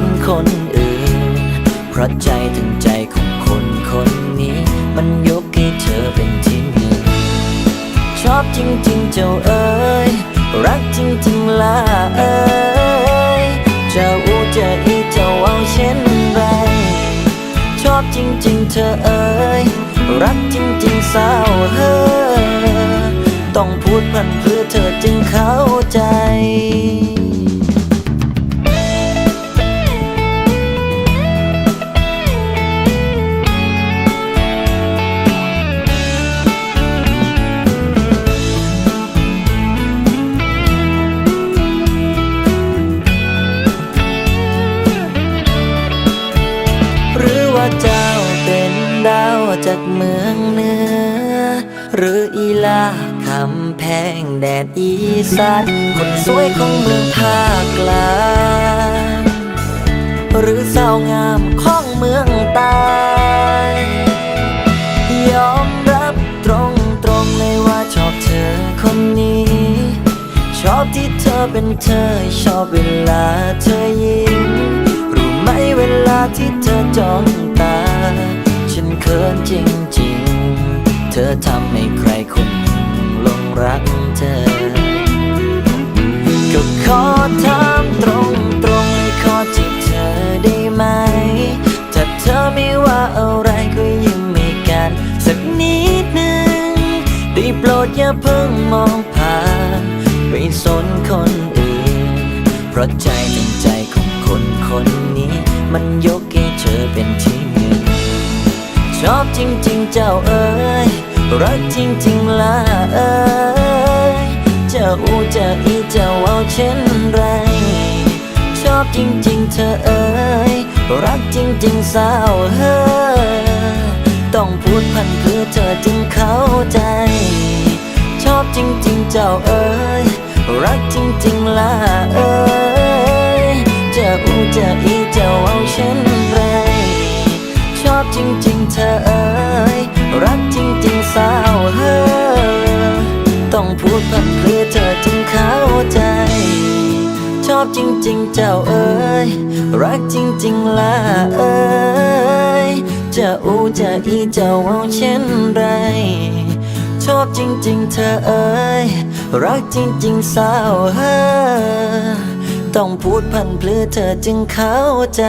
นคนอื่น เพราะใจถึงใจของคนคนนี้ มันยกให้เธอเป็นที่หนึ่งชอบจริงๆเจ้าเอ๋ยรักจริงๆล่ะเอ๋ย ดาวจากเมืองเหนือ หรืออีลาคำแพงแดดอีสานคนสวยของเมืองภาคกลางหรือสาวงามของเมืองใต้ยอมรับตรงตรงๆเลยว่าชอบเธอคนนี้ ชอบที่เธอเป็นเธอ ชอบเวลาเธอยิ้มรู้ไหมเวลาที่เธอจ้องตา ขินจริงๆ เธอทำให้ใครคนหนึ่งลงรักเธอ ก็ขอถามตรงตรงๆเลยขอจีบเธอได้ไหม ถ้าเธอไม่ว่าอะไรก็ยิ้มให้กัน สักนิดหนึ่งได้โปรดอย่าเพิ่งมองผ่านไปสนคนอื่น เพราะใจถึงใจของคนคนนี้ มันยกให้เธอเป็นที่ อบจริงๆเจ้าเอ๋ยรักจริงๆล่ะเอ๋ยเจ้าอูเจ้าอีเจ้าเอาเช่นไรชอบจริงๆเธอเอ๋ยรักจริงๆสาวเฮ้อต้องพูดพันเพื่อเธอจึงเข้าใจ ชอบจริงๆเจ้าเอ๋ยรักจริงๆล่ะเอ๋ยเจ้าอูเจ้าอีเจ้าเอาเช่นไร จริงๆเธอเอ๋ยรักจริงๆสาวเฮ้อต้องพูดพันเพื่อเธอจึงเข้าใจ ชอบจริงๆเจ้าเอ๋ยรักจริงๆล่ะเอ๋ยจะอูจะอีจะเอาเช่นไร ชอบจริงๆเธอเอ๋ยรักจริงๆสาวเฮ้อต้องพูดพันเพื่อเธอจึงเข้าใจ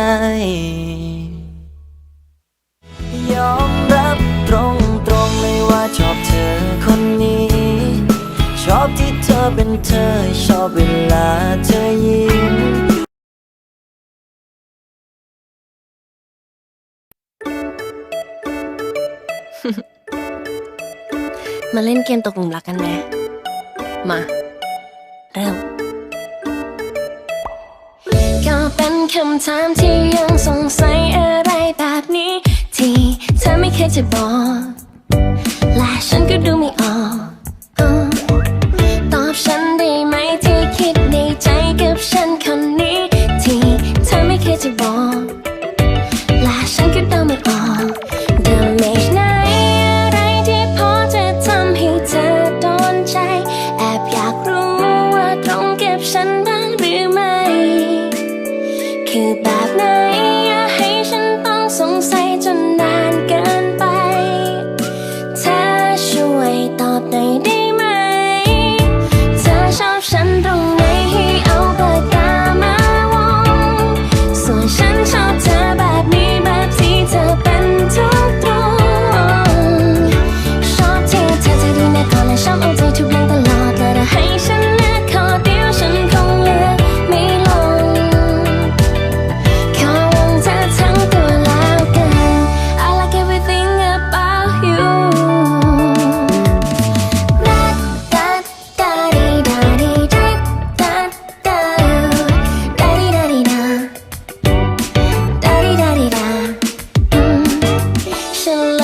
ยอมรับตรงตรงๆเลยว่าชอบเธอคนนี้ ชอบที่เธอเป็นเธอ ชอบเวลาเธอยิ้มมาเล่นเกมตกหลุมรักกันไหม มา เริ่ม ก็เป็นคำถามที่ยังสงสัยอะไรแบบนี้ที่ แค่จะบอกและฉันก็ดูไม่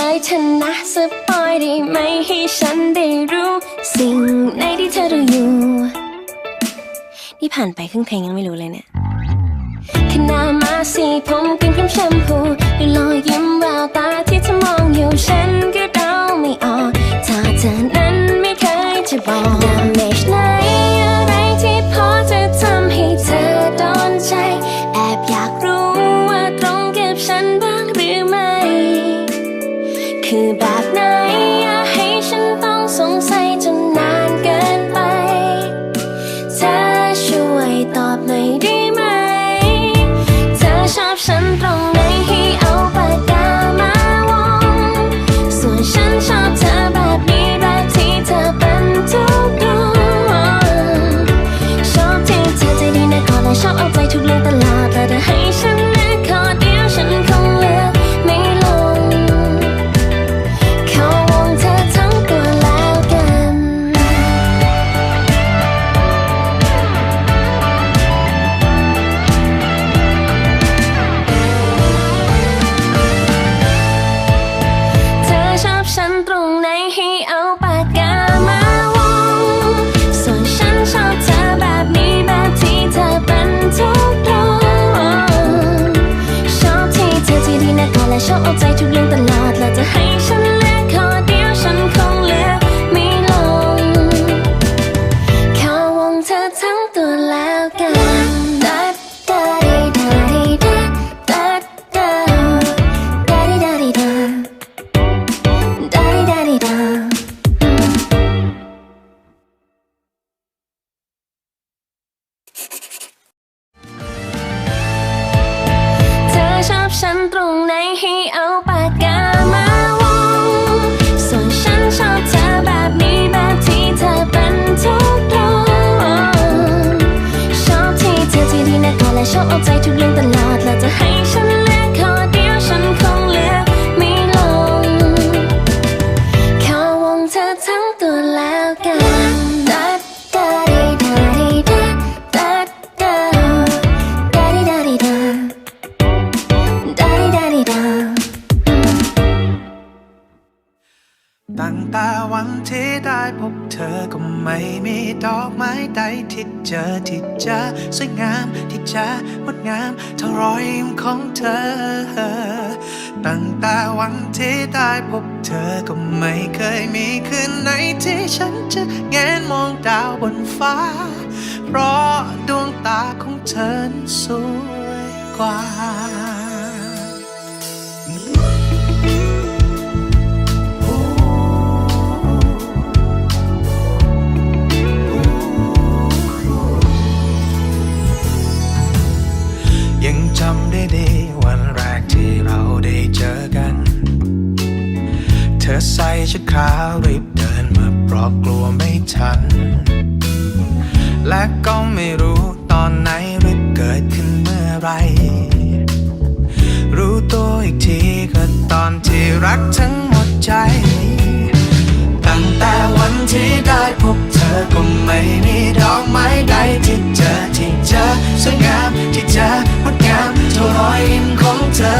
ใจฉันนะสปอยได้ไหมให้ฉันได้รู้สิ่งในที่เธอรู้อยู่นี่ผ่านไปครึ่งเพลงยังไม่รู้เลยเนี่ยขนามาสีผมกินครีมแชมพูดูรอยยิ้มแววตาที่เธอมองอยู่ฉันก็เดาไม่ออกถ้าเธอนั้นไม่เคยจะบอกดามเมจไหนอะไรที่พอจะทำให้เธอโดนใจ ทั้ง และชอบเอาใจทุกเรื่องตลอดและจะให้ฉันเลือกขอเดียวฉันคงเลือกไม่ลงข้าวงเธอทั้งตัวแล้วกันดัดดาดิดาดิดาดัดดาดาดิดาดิดาดาดิดาดิดาตั้งแต่วันที่ได้พบเธอก็ไม่มีดอกไม้ใดที่เจอที่จะสวยงาม จะงดงามเท่ารอยยิ้มของเธอ ตั้งแต่วันที่ได้พบเธอก็ไม่เคยมีคืนไหนที่ฉันจะแงนมองดาวบนฟ้า เพราะดวงตาของเธอสวยกว่า ด้ดีวันแรกที่เราได้เจอกัน เธอใส่ชุดขาวรีบเดินมาเพราะกลัวไม่ทัน และก็ไม่รู้ตอนไหนหรือเกิดขึ้นเมื่อไร รู้ตัวอีกทีก็ตอนที่รักทั้งหมดใจ ตั้งแต่วันที่ได้พบเธอก็ไม่มีดอกไม้ใดที่เจอที่เจอสวยงามที่เจองดงามเท่ารอยยิ้มของเธอ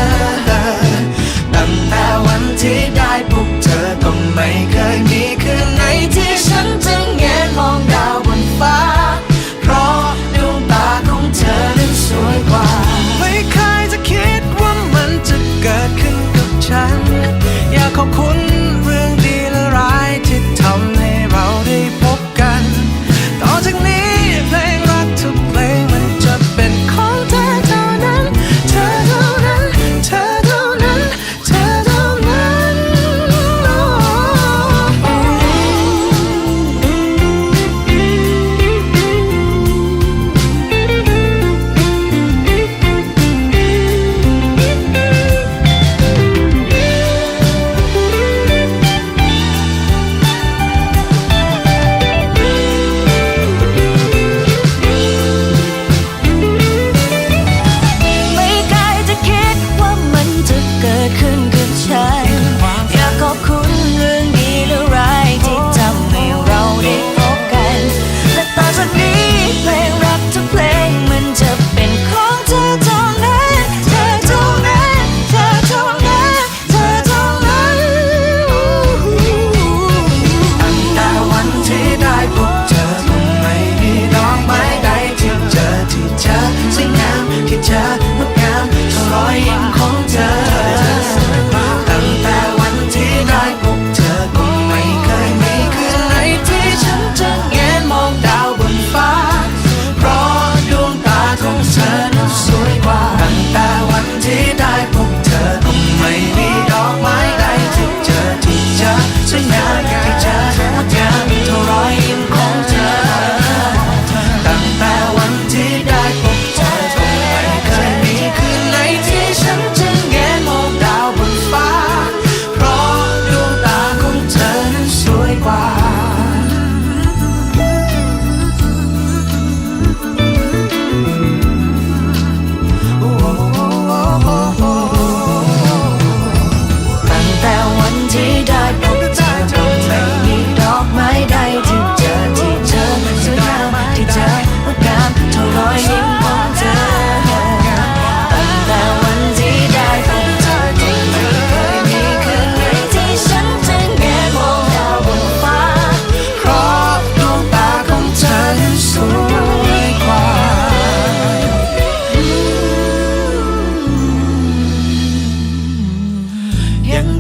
ตั้งแต่วันที่ได้พบเธอก็ไม่เคย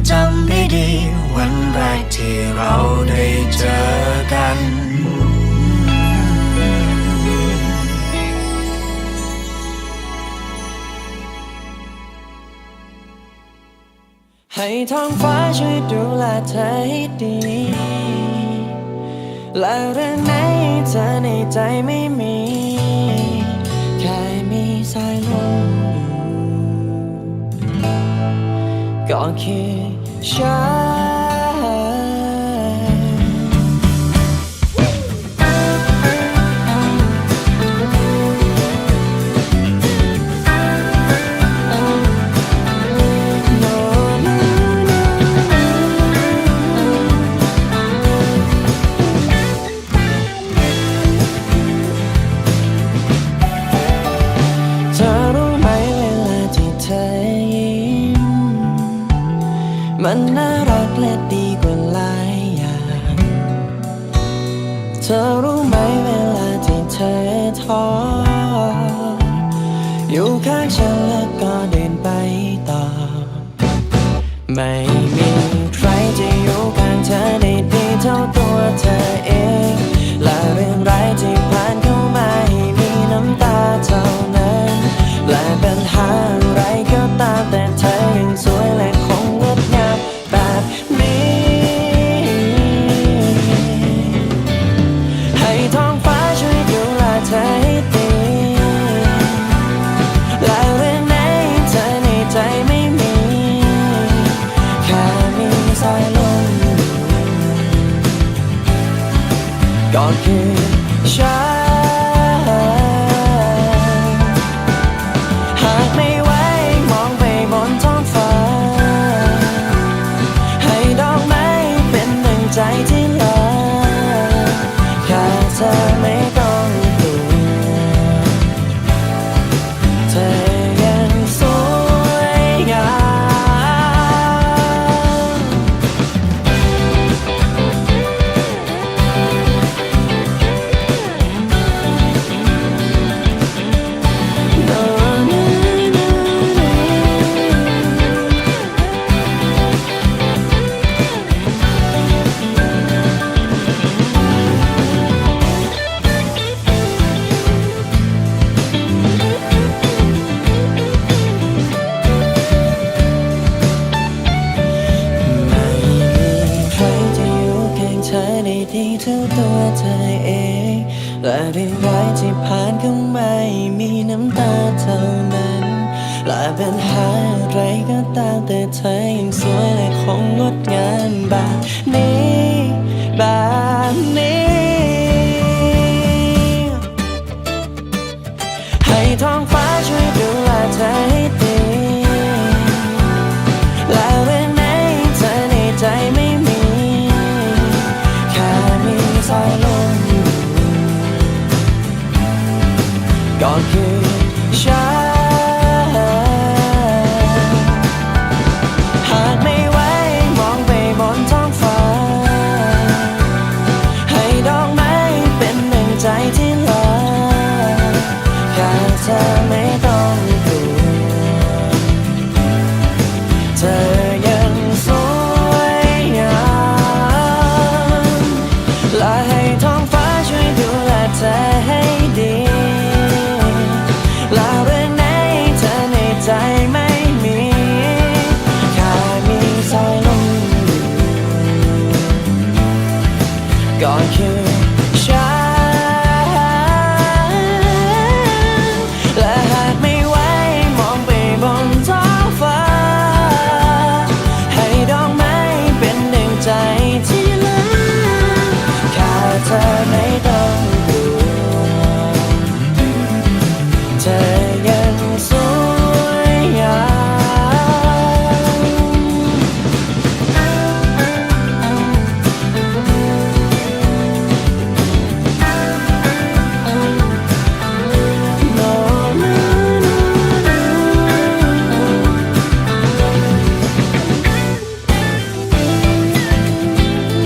จำได้ดี วันแรกที่เราได้เจอกัน ให้ท้องฟ้าช่วยดูแลเธอให้ดี และเรื่องไหนเธอในใจไม่มี แค่มีสายลมอยู่ก็คิด Shine. ธอรู้ไหมเวลาที่เธอท้ออยู่ข้างฉันและก็ด and high.